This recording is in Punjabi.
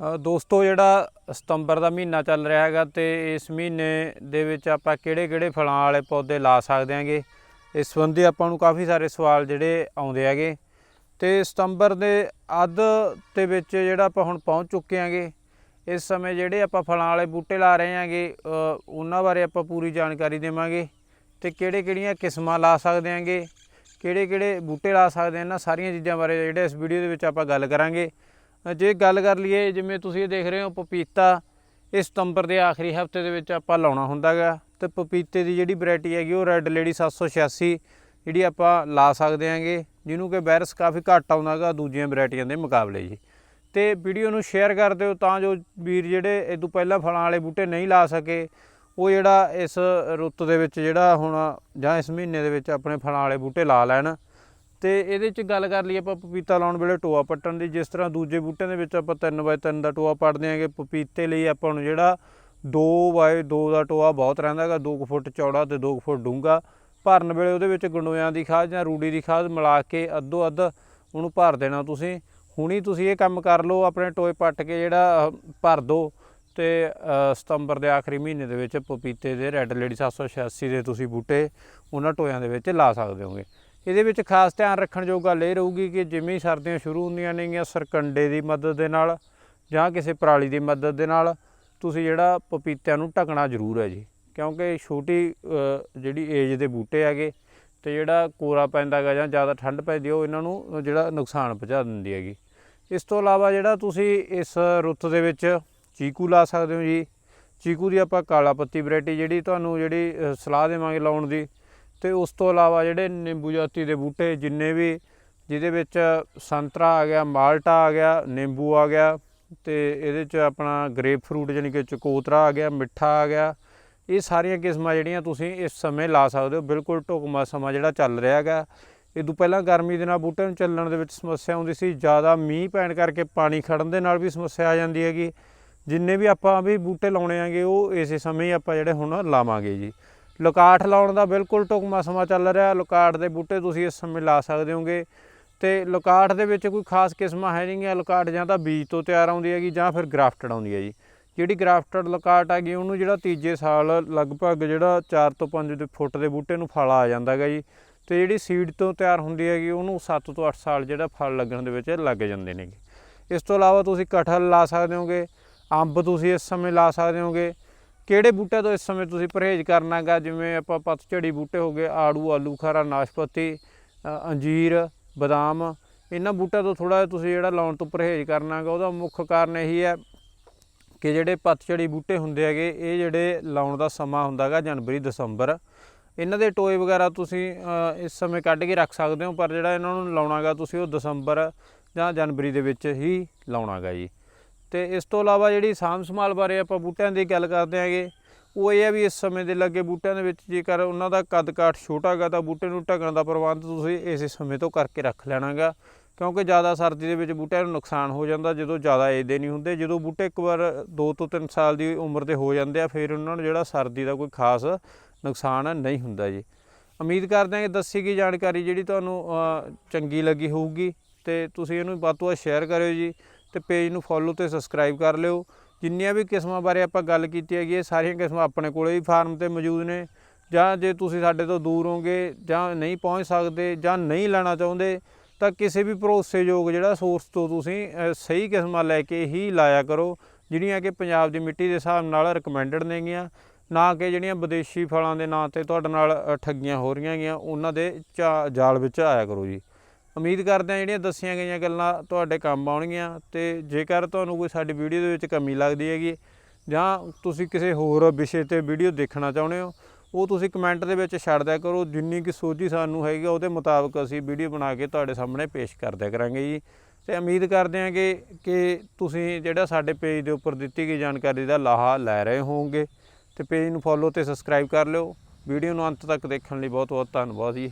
ਦੋਸਤੋ, ਜਿਹੜਾ ਸਤੰਬਰ ਦਾ ਮਹੀਨਾ ਚੱਲ ਰਿਹਾ ਹੈਗਾ ਤੇ ਇਸ ਮਹੀਨੇ ਦੇ ਵਿੱਚ ਆਪਾਂ ਕਿਹੜੇ-ਕਿਹੜੇ ਫਲਾਂ ਵਾਲੇ ਪੌਦੇ ਲਾ ਸਕਦੇ ਹਾਂਗੇ? ਇਸ ਸੰਬੰਧੀ ਆਪਾਂ ਨੂੰ ਕਾਫੀ ਸਾਰੇ ਸਵਾਲ ਜਿਹੜੇ ਆਉਂਦੇ ਹੈਗੇ। ਤੇ ਸਤੰਬਰ ਦੇ ਅੱਧ ਦੇ ਵਿੱਚ ਜਿਹੜਾ ਆਪਾਂ ਹੁਣ ਪਹੁੰਚ ਚੁੱਕੇ ਹਾਂਗੇ, ਇਸ ਸਮੇਂ ਜਿਹੜੇ ਆਪਾਂ ਫਲਾਂ ਵਾਲੇ ਬੂਟੇ ਲਾ ਰਹੇ ਹਾਂਗੇ ਉਹਨਾਂ ਬਾਰੇ ਆਪਾਂ ਪੂਰੀ ਜਾਣਕਾਰੀ ਦੇਵਾਂਗੇ। ਤੇ ਕਿਹੜੇ-ਕਿਹੜੀਆਂ ਕਿਸਮਾਂ ਲਾ ਸਕਦੇ ਹਾਂਗੇ, ਕਿਹੜੇ-ਕਿਹੜੇ ਬੂਟੇ ਲਾ ਸਕਦੇ ਹਾਂ ਇਹਨਾਂ ਸਾਰੀਆਂ ਚੀਜ਼ਾਂ ਬਾਰੇ ਜਿਹੜੇ ਇਸ ਵੀਡੀਓ ਦੇ ਵਿੱਚ ਆਪਾਂ ਗੱਲ ਕਰਾਂਗੇ। ਜੇ ਗੱਲ ਕਰ ਲਈਏ, ਜਿਵੇਂ ਤੁਸੀਂ ਇਹ ਦੇਖ ਰਹੇ ਹੋ ਪਪੀਤਾ, ਇਹ ਸਤੰਬਰ ਦੇ ਆਖਰੀ ਹਫ਼ਤੇ ਦੇ ਵਿੱਚ ਆਪਾਂ ਲਾਉਣਾ ਹੁੰਦਾਗਾ ਤੇ ਪਪੀਤੇ ਦੀ ਜਿਹੜੀ ਵੈਰਾਈਟੀ ਹੈਗੀ ਉਹ ਰੈੱਡ ਲੇਡੀ 786 ਜਿਹੜੀ ਆਪਾਂ ਲਾ ਸਕਦੇ ਹਾਂਗੇ, ਜਿਹਨੂੰ ਕਿ ਵਾਇਰਸ ਕਾਫੀ ਘੱਟ ਆਉਂਦਾਗਾ ਦੂਜੀਆਂ ਵੈਰਾਈਟੀਆਂ ਦੇ ਮੁਕਾਬਲੇ ਜੀ। ਤੇ ਵੀਡੀਓ ਨੂੰ ਸ਼ੇਅਰ ਕਰ ਦਿਓ ਤਾਂ ਜੋ ਵੀਰ ਜਿਹੜੇ ਇਹ ਤੋਂ ਪਹਿਲਾਂ ਫਲਾਂ ਵਾਲੇ ਬੂਟੇ ਨਹੀਂ ਲਾ ਸਕੇ, ਉਹ ਜਿਹੜਾ ਇਸ ਰੁੱਤ ਦੇ ਵਿੱਚ ਜਿਹੜਾ ਹੁਣ ਜਾਂ ਇਸ ਮਹੀਨੇ ਦੇ ਵਿੱਚ ਆਪਣੇ ਫਲਾਂ ਵਾਲੇ ਬੂਟੇ ਲਾ ਲੈਣ। ਤੇ ਇਹਦੇ ਚ ਗੱਲ ਕਰ ਲਈਏ ਆਪਾਂ ਪਪੀਤਾ ਲਾਉਣ ਵੇਲੇ ਟੋਆ ਪੱਟਣ ਦੀ, ਜਿਸ ਤਰ੍ਹਾਂ ਦੂਜੇ ਬੂਟਿਆਂ ਦੇ ਵਿੱਚ ਆਪਾਂ 3x3 ਦਾ ਟੋਆ ਪੱਟਦੇ ਆਂਗੇ, ਪਪੀਤੇ ਲਈ ਆਪਾਂ ਨੂੰ ਜਿਹੜਾ 2x2 ਦਾ ਟੋਆ ਬਹੁਤ ਰਹਿੰਦਾ ਹੈਗਾ 2 ਫੁੱਟ ਚੌੜਾ ਤੇ 2 ਫੁੱਟ ਡੂੰਘਾ, ਭਰਨ ਵੇਲੇ ਉਹਦੇ ਵਿੱਚ ਗੰਡੋਇਆਂ ਦੀ ਖਾਦ ਜਾਂ ਰੂੜੀ ਦੀ ਖਾਦ ਮਿਲਾ ਕੇ ਅੱਧੋ ਅੱਧ ਉਹਨੂੰ ਭਰ ਦੇਣਾ ਤੁਸੀਂ। ਹੁਣੀ ਤੁਸੀਂ ਇਹ ਕੰਮ ਕਰ ਲਓ, ਆਪਣੇ ਟੋਏ ਪੱਟ ਕੇ ਜਿਹੜਾ ਭਰ ਦਿਓ ਤੇ ਸਤੰਬਰ ਦੇ ਆਖਰੀ ਮਹੀਨੇ ਦੇ ਵਿੱਚ ਪਪੀਤੇ ਦੇ ਰੈੱਡ ਲੇਡੀ 786 ਦੇ ਤੁਸੀਂ ਬੂਟੇ ਉਹਨਾਂ ਟੋਇਆਂ ਦੇ ਵਿੱਚ ਲਾ ਸਕਦੇ ਹੋਗੇ। ਇਹਦੇ ਵਿੱਚ ਖਾਸ ਧਿਆਨ ਰੱਖਣ ਯੋਗ ਗੱਲ ਇਹ ਰਹੂਗੀ ਕਿ ਜਿਵੇਂ ਹੀ ਸਰਦੀਆਂ ਸ਼ੁਰੂ ਹੁੰਦੀਆਂ ਨੇਗੀਆਂ, ਸਰਕੰਡੇ ਦੀ ਮਦਦ ਦੇ ਨਾਲ ਜਾਂ ਕਿਸੇ ਪਰਾਲੀ ਦੀ ਮਦਦ ਦੇ ਨਾਲ ਤੁਸੀਂ ਜਿਹੜਾ ਪਪੀਤਿਆਂ ਨੂੰ ਢਕਣਾ ਜ਼ਰੂਰ ਹੈ ਜੀ। ਕਿਉਂਕਿ ਛੋਟੀ ਜਿਹੜੀ ਏਜ ਦੇ ਬੂਟੇ ਹੈਗੇ ਤੇ ਜਿਹੜਾ ਕੋਰਾ ਪੈਂਦਾ ਹੈਗਾ ਜਾਂ ਜ਼ਿਆਦਾ ਠੰਡ ਪੈਂਦੀ ਉਹ ਇਹਨਾਂ ਨੂੰ ਜਿਹੜਾ ਨੁਕਸਾਨ ਪਹੁੰਚਾ ਦਿੰਦੀ ਹੈਗੀ। ਇਸ ਤੋਂ ਇਲਾਵਾ ਜਿਹੜਾ ਤੁਸੀਂ ਇਸ ਰੁੱਤ ਦੇ ਵਿੱਚ ਚੀਕੂ ਲਾ ਸਕਦੇ ਹੋ ਜੀ। ਚੀਕੂ ਦੀ ਆਪਾਂ ਕਾਲਾ ਪੱਤੀ ਵੈਰਾਈਟੀ ਜਿਹੜੀ ਤੁਹਾਨੂੰ ਜਿਹੜੀ ਸਲਾਹ ਦੇਵਾਂਗੇ ਲਾਉਣ ਦੀ ਤੇ ਉਸ ਤੋਂ ਇਲਾਵਾ ਜਿਹੜੇ ਨਿੰਬੂ ਜਾਤੀ ਦੇ ਬੂਟੇ ਜਿੰਨੇ ਵੀ, ਜਿਹਦੇ ਵਿੱਚ ਸੰਤਰਾ ਆ ਗਿਆ, ਮਾਲਟਾ ਆ ਗਿਆ, ਨਿੰਬੂ ਆ ਗਿਆ ਤੇ ਇਹਦੇ ਚ ਆਪਣਾ ਗ੍ਰੇਪ ਫਰੂਟ ਜਾਨੀ ਕਿ ਚਕੋਤਰਾ ਆ ਗਿਆ, ਮਿੱਠਾ ਆ ਗਿਆ, ਇਹ ਸਾਰੀਆਂ ਕਿਸਮਾਂ ਜਿਹੜੀਆਂ ਤੁਸੀਂ ਇਸ ਸਮੇਂ ਲਾ ਸਕਦੇ ਹੋ। ਬਿਲਕੁਲ ਢੁਕਮਾ ਸਮਾਂ ਜਿਹੜਾ ਚੱਲ ਰਿਹਾ ਹੈਗਾ। ਇਹ ਤੋਂ ਪਹਿਲਾਂ ਗਰਮੀ ਦੇ ਨਾਲ ਬੂਟਿਆਂ ਨੂੰ ਚੱਲਣ ਦੇ ਵਿੱਚ ਸਮੱਸਿਆ ਆਉਂਦੀ ਸੀ। ਜ਼ਿਆਦਾ ਮੀਂਹ ਪੈਣ ਕਰਕੇ ਪਾਣੀ ਖੜਨ ਦੇ ਨਾਲ ਵੀ ਸਮੱਸਿਆ ਆ ਜਾਂਦੀ ਹੈਗੀ। ਜਿੰਨੇ ਵੀ ਆਪਾਂ ਵੀ ਬੂਟੇ ਲਾਉਣੇ ਆਂਗੇ ਉਹ ਇਸੇ ਸਮੇਂ ਹੀ ਆਪਾਂ ਜਿਹੜੇ ਹੁਣ ਲਾਵਾਂਗੇ ਜੀ। ਲੁਕਾਠ ਲਾਉਣ ਦਾ ਬਿਲਕੁਲ ਢੁਕਮਾ ਸਮਾਂ ਚੱਲ ਰਿਹਾ ਲੁਕਾਠ ਦੇ ਬੂਟੇ ਤੁਸੀਂ ਇਸ ਸਮੇਂ ਲਾ ਸਕਦੇ ਹੋਗੇ। ਤੇ ਲੁਕਾਠ ਦੇ ਵਿੱਚ ਕੋਈ ਖਾਸ ਕਿਸਮਾਂ ਹੈ ਨਹੀਂਗੀਆਂ ਲੁਕਾਠ ਜਾਂ ਤਾਂ ਬੀਜ ਤੋਂ ਤਿਆਰ ਆਉਂਦੀ ਹੈਗੀ ਜਾਂ ਫਿਰ ਗ੍ਰਾਫਟਡ ਆਉਂਦੀ ਹੈ ਜੀ। ਜਿਹੜੀ ਗ੍ਰਾਫਟਡ ਲੁਕਾਠ ਹੈਗੀ, ਉਹਨੂੰ ਜਿਹੜਾ ਤੀਜੇ ਸਾਲ ਲਗਭਗ ਜਿਹੜਾ 4 ਤੋਂ 5 ਫੁੱਟ ਦੇ ਬੂਟੇ ਨੂੰ ਫਲ ਆ ਜਾਂਦਾ ਹੈਗਾ ਜੀ। ਤੇ ਜਿਹੜੀ ਸੀਡ ਤੋਂ ਤਿਆਰ ਹੁੰਦੀ ਹੈਗੀ, ਉਹਨੂੰ 7 ਤੋਂ 8 ਸਾਲ ਜਿਹੜਾ ਫਲ ਲੱਗਣ ਦੇ ਵਿੱਚ ਲੱਗ ਜਾਂਦੇ ਨੇਗੇ ਇਸ ਤੋਂ ਇਲਾਵਾ ਤੁਸੀਂ ਕਟਹਲ ਲਾ ਸਕਦੇ ਹੋਗੇ। ਅੰਬ ਤੁਸੀਂ ਇਸ ਸਮੇਂ ਲਾ ਸਕਦੇ ਹੋਗੇ। ਕਿਹੜੇ ਬੂਟੇ ਤੋਂ ਇਸ ਸਮੇਂ ਤੁਸੀਂ ਪਰਹੇਜ਼ ਕਰਨਾਗਾ ਜਿਵੇਂ ਆਪਾਂ ਪਤਝੜੀ ਬੂਟੇ ਹੋ ਗਏ, ਆੜੂ, ਆਲੂ, ਖਾਰਾ, ਨਾਸ਼ਪਤੀ ਅੰਜੀਰ, ਬਦਾਮ, ਇਹਨਾਂ ਬੂਟਿਆਂ ਤੋਂ ਥੋੜਾ ਤੁਸੀਂ ਜਿਹੜਾ ਲਾਉਣ ਤੋਂ ਪਰਹੇਜ਼ ਕਰਨਾਗਾ ਉਹਦਾ ਮੁੱਖ ਕਾਰਨ ਇਹੀ ਹੈ ਕਿ ਜਿਹੜੇ ਪਤਝੜੀ ਬੂਟੇ ਹੁੰਦੇ ਹੈਗੇ, ਇਹ ਜਿਹੜੇ ਲਾਉਣ ਦਾ ਸਮਾਂ ਹੁੰਦਾਗਾ ਜਨਵਰੀ, ਦਸੰਬਰ, ਇਹਨਾਂ ਦੇ ਟੋਏ ਵਗੈਰਾ ਤੁਸੀਂ ਇਸ ਸਮੇਂ ਕੱਢ ਕੇ ਰੱਖ ਸਕਦੇ ਹੋ, ਪਰ ਜਿਹੜਾ ਇਹਨਾਂ ਨੂੰ ਲਾਉਣਾਗਾ ਤੁਸੀਂ ਉਹ ਦਸੰਬਰ ਜਾਂ ਜਨਵਰੀ ਦੇ ਵਿੱਚ ਹੀ ਲਾਉਣਾਗਾ ਜੀ। ਤੇ ਇਸ ਤੋਂ ਇਲਾਵਾ ਜਿਹੜੀ ਸਾਂਭ ਸੰਭਾਲ ਬਾਰੇ ਆਪਾਂ ਬੂਟਿਆਂ ਦੀ ਗੱਲ ਕਰਦੇ ਹਾਂਗੇ, ਉਹ ਇਹ ਹੈ ਵੀ ਇਸ ਸਮੇਂ ਦੇ ਲੱਗੇ ਬੂਟਿਆਂ ਦੇ ਵਿੱਚ ਜੇਕਰ ਉਹਨਾਂ ਦਾ ਕੱਦ ਕਾਠ ਛੋਟਾ ਹੈਗਾ ਤਾਂ ਬੂਟੇ ਨੂੰ ਢੱਕਣ ਦਾ ਪ੍ਰਬੰਧ ਤੁਸੀਂ ਇਸੇ ਸਮੇਂ ਤੋਂ ਕਰਕੇ ਰੱਖ ਲੈਣਾਗਾ, ਕਿਉਂਕਿ ਜ਼ਿਆਦਾ ਸਰਦੀ ਦੇ ਵਿੱਚ ਬੂਟਿਆਂ ਨੂੰ ਨੁਕਸਾਨ ਹੋ ਜਾਂਦਾ ਜਦੋਂ ਜ਼ਿਆਦਾ ਏਜ ਦੇ ਨਹੀਂ ਹੁੰਦੇ, ਜਦੋਂ ਬੂਟੇ ਇੱਕ ਵਾਰ 2 ਤੋਂ 3 ਸਾਲ ਦੀ ਉਮਰ ਦੇ ਹੋ ਜਾਂਦੇ ਆ, ਫਿਰ ਉਹਨਾਂ ਨੂੰ ਜਿਹੜਾ ਸਰਦੀ ਦਾ ਕੋਈ ਖਾਸ ਨੁਕਸਾਨ ਨਹੀਂ ਹੁੰਦਾ ਜੀ। ਉਮੀਦ ਕਰਦੇ ਹਾਂ ਕਿ ਦੱਸੀ ਗਈ ਜਾਣਕਾਰੀ ਜਿਹੜੀ ਤੁਹਾਨੂੰ ਚੰਗੀ ਲੱਗੀ ਹੋਊਗੀ ਤੇ ਤੁਸੀਂ ਇਹਨੂੰ ਵੱਧ ਤੋਂ ਵੱਧ ਸ਼ੇਅਰ ਕਰਿਓ ਜੀ। ਤੇ ਪੇਜ ਨੂੰ ਫੋਲੋ ਤੇ ਸਬਸਕ੍ਰਾਈਬ ਕਰ ਲਿਓ। ਜਿੰਨੀਆਂ ਵੀ ਕਿਸਮਾਂ ਬਾਰੇ ਆਪਾਂ ਗੱਲ ਕੀਤੀ ਹੈਗੀ, ਇਹ ਸਾਰੀਆਂ ਕਿਸਮਾਂ ਆਪਣੇ ਕੋਲੇ ਹੀ ਫਾਰਮ ਤੇ ਮੌਜੂਦ ਨੇ। ਜਾਂ ਜੇ ਤੁਸੀਂ ਸਾਡੇ ਤੋਂ ਦੂਰ ਹੋਗੇ ਜਾਂ ਨਹੀਂ ਪਹੁੰਚ ਸਕਦੇ, ਜਾਂ ਨਹੀਂ ਲੈਣਾ ਚਾਹੁੰਦੇ, ਤਾਂ ਕਿਸੇ ਵੀ ਭਰੋਸੇਯੋਗ ਜਿਹੜਾ ਸੋਰਸ ਤੋਂ ਤੁਸੀਂ ਸਹੀ ਕਿਸਮਾਂ ਲੈ ਕੇ ਹੀ ਲਾਇਆ ਕਰੋ, ਜਿਹੜੀਆਂ ਕਿ ਪੰਜਾਬ ਦੀ ਮਿੱਟੀ ਦੇ ਹਿਸਾਬ ਨਾਲ ਰეკਮੈਂਡਡ ਨੇਗੀਆਂ ਨਾ ਕਿ ਜਿਹੜੀਆਂ ਵਿਦੇਸ਼ੀ ਫਲਾਂ ਦੇ ਨਾਂ ਤੇ ਤੁਹਾਡੇ ਨਾਲ ਠੱਗੀਆਂ ਹੋ ਰਹੀਆਂ ਹੈਗੀਆਂ ਉਹਨਾਂ ਦੇ ਚਾ- ਜਾਲ ਵਿੱਚ ਆਇਆ ਕਰੋ ਜੀ। ਉਮੀਦ ਕਰਦੇ ਹਾਂ ਜਿਹੜੀਆਂ ਦੱਸੀਆਂ ਗਈਆਂ ਗੱਲਾਂ ਤੁਹਾਡੇ ਕੰਮ ਆਉਣਗੀਆਂ ਤੇ ਜੇਕਰ ਤੁਹਾਨੂੰ ਕੋਈ ਸਾਡੀ ਵੀਡੀਓ ਦੇ ਵਿੱਚ ਕਮੀ ਲੱਗਦੀ ਹੈਗੀ ਜਾਂ ਤੁਸੀਂ ਕਿਸੇ ਹੋਰ ਵਿਸ਼ੇ ਤੇ ਵੀਡੀਓ ਦੇਖਣਾ ਚਾਹੁੰਦੇ ਹੋ, ਉਹ ਤੁਸੀਂ ਕਮੈਂਟ ਦੇ ਵਿੱਚ ਛੱਡ ਦਿਆ ਕਰੋ, ਜਿੰਨੀ ਕਿ ਸੋਝੀ ਸਾਨੂੰ ਹੈਗੀ ਉਹਦੇ ਮੁਤਾਬਕ ਅਸੀਂ ਵੀਡੀਓ ਬਣਾ ਕੇ ਤੁਹਾਡੇ ਸਾਹਮਣੇ ਪੇਸ਼ ਕਰ ਦਿਆ ਕਰਾਂਗੇ ਜੀ। ਤੇ ਉਮੀਦ ਕਰਦੇ ਹਾਂ ਕਿ ਕਿ ਤੁਸੀਂ ਜਿਹੜਾ ਸਾਡੇ ਪੇਜ ਦੇ ਉੱਪਰ ਦਿੱਤੀ ਗਈ ਜਾਣਕਾਰੀ ਦਾ ਲਾਹਾ ਲੈ ਰਹੇ ਹੋਵੋਗੇ। ਤੇ ਪੇਜ ਨੂੰ ਫੋਲੋ ਤੇ ਸਬਸਕ੍ਰਾਈਬ ਕਰ ਲਿਓ। ਵੀਡੀਓ ਨੂੰ ਅੰਤ ਤੱਕ ਦੇਖਣ ਲਈ ਬਹੁਤ ਬਹੁਤ ਧੰਨਵਾਦ ਜੀ।